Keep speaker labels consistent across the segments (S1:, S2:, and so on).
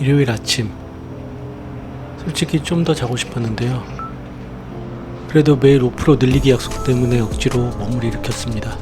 S1: 일요일 아침. 솔직히 좀 더 자고 싶었는데요. 그래도 매일 5% 늘리기 약속 때문에 억지로 몸을 일으켰습니다.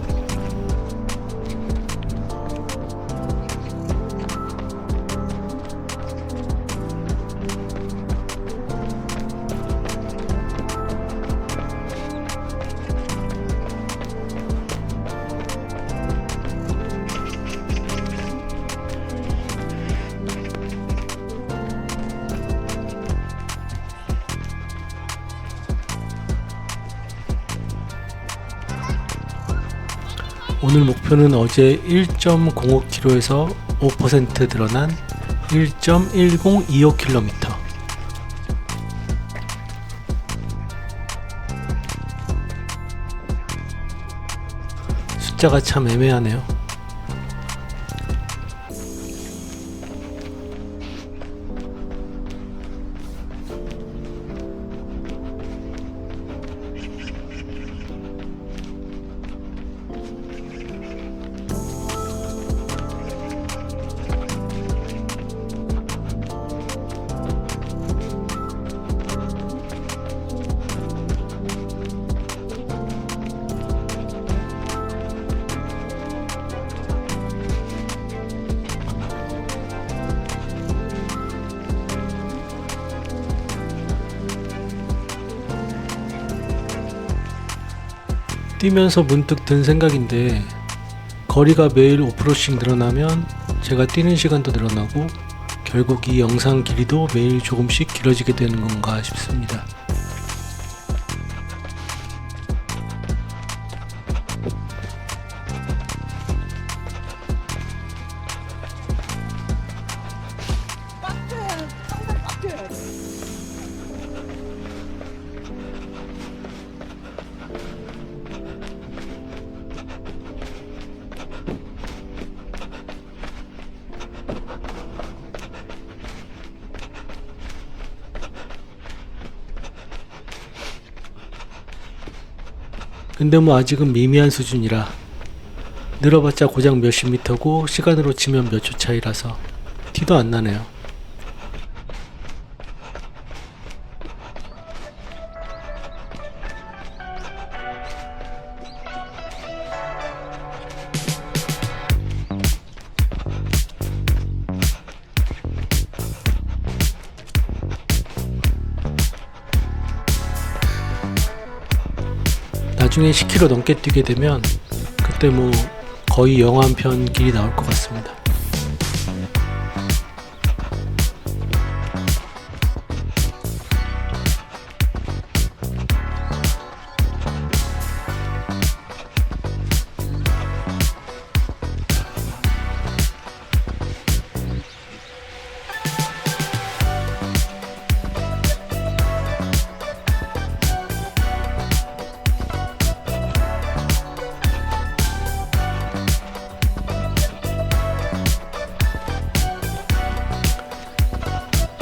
S1: 오늘 목표는 어제 1.05km에서 5% 늘어난 1.1025km. 숫자가 참 애매하네요. 뛰면서 문득 든 생각인데 거리가 매일 5%씩 늘어나면 제가 뛰는 시간도 늘어나고 결국 이 영상 길이도 매일 조금씩 길어지게 되는 건가 싶습니다. 근데 뭐 아직은 미미한 수준이라 늘어봤자 고작 몇십 미터고 시간으로 치면 몇 초 차이라서 티도 안 나네요. 나중에 10km 넘게 뛰게 되면 그때 뭐 거의 영화 한 편 길이 나올 것 같습니다.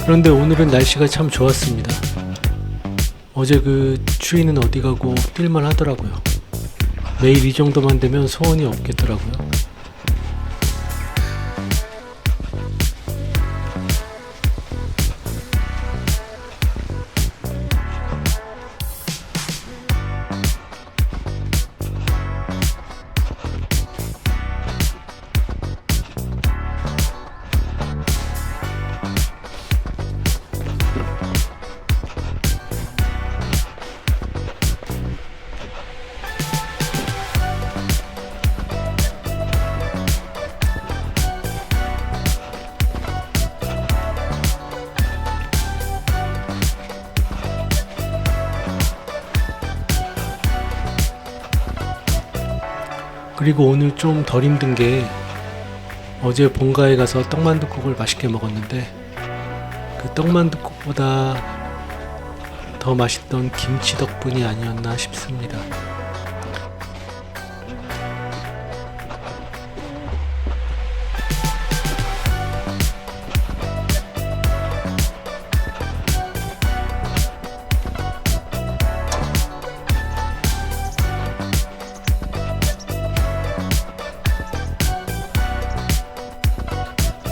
S1: 그런데 오늘은 날씨가 참 좋았습니다. 어제 그 추위는 어디 가고 뛸만 하더라고요. 매일 이 정도만 되면 소원이 없겠더라고요. 그리고 오늘 좀 덜 힘든 게 어제 본가에 가서 떡만둣국을 맛있게 먹었는데 그 떡만둣국보다 더 맛있던 김치 덕분이 아니었나 싶습니다.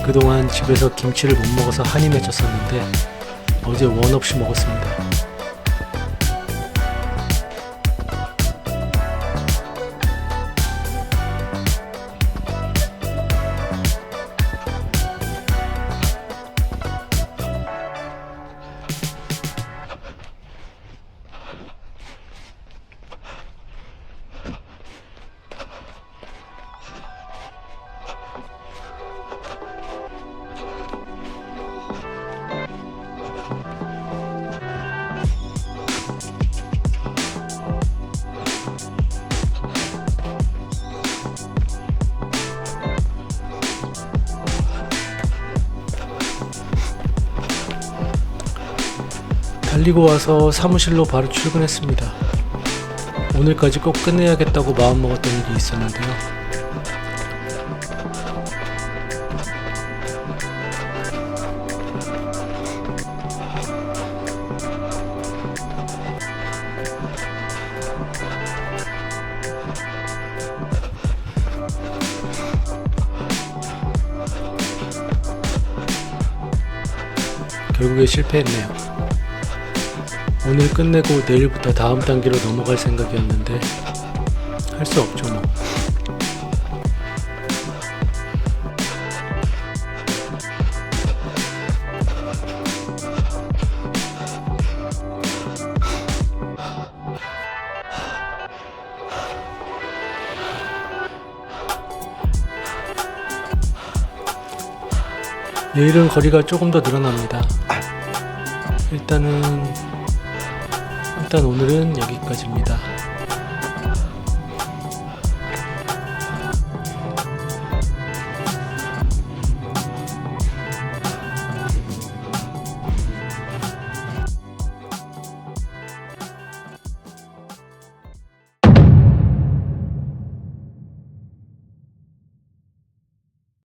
S1: 그동안 집에서 김치를 못 먹어서 한이 맺혔었는데 어제 원 없이 먹었습니다. 달리고 와서 사무실로 바로 출근했습니다. 오늘까지 꼭 끝내야겠다고 마음먹었던 일이 있었는데요. 결국에 실패했네요. 오늘 끝내고 내일부터 다음 단계로 넘어갈 생각이었는데 할 수 없죠 뭐. 내일은 거리가 조금 더 늘어납니다. 일단은 일단 오늘은 여기까지입니다.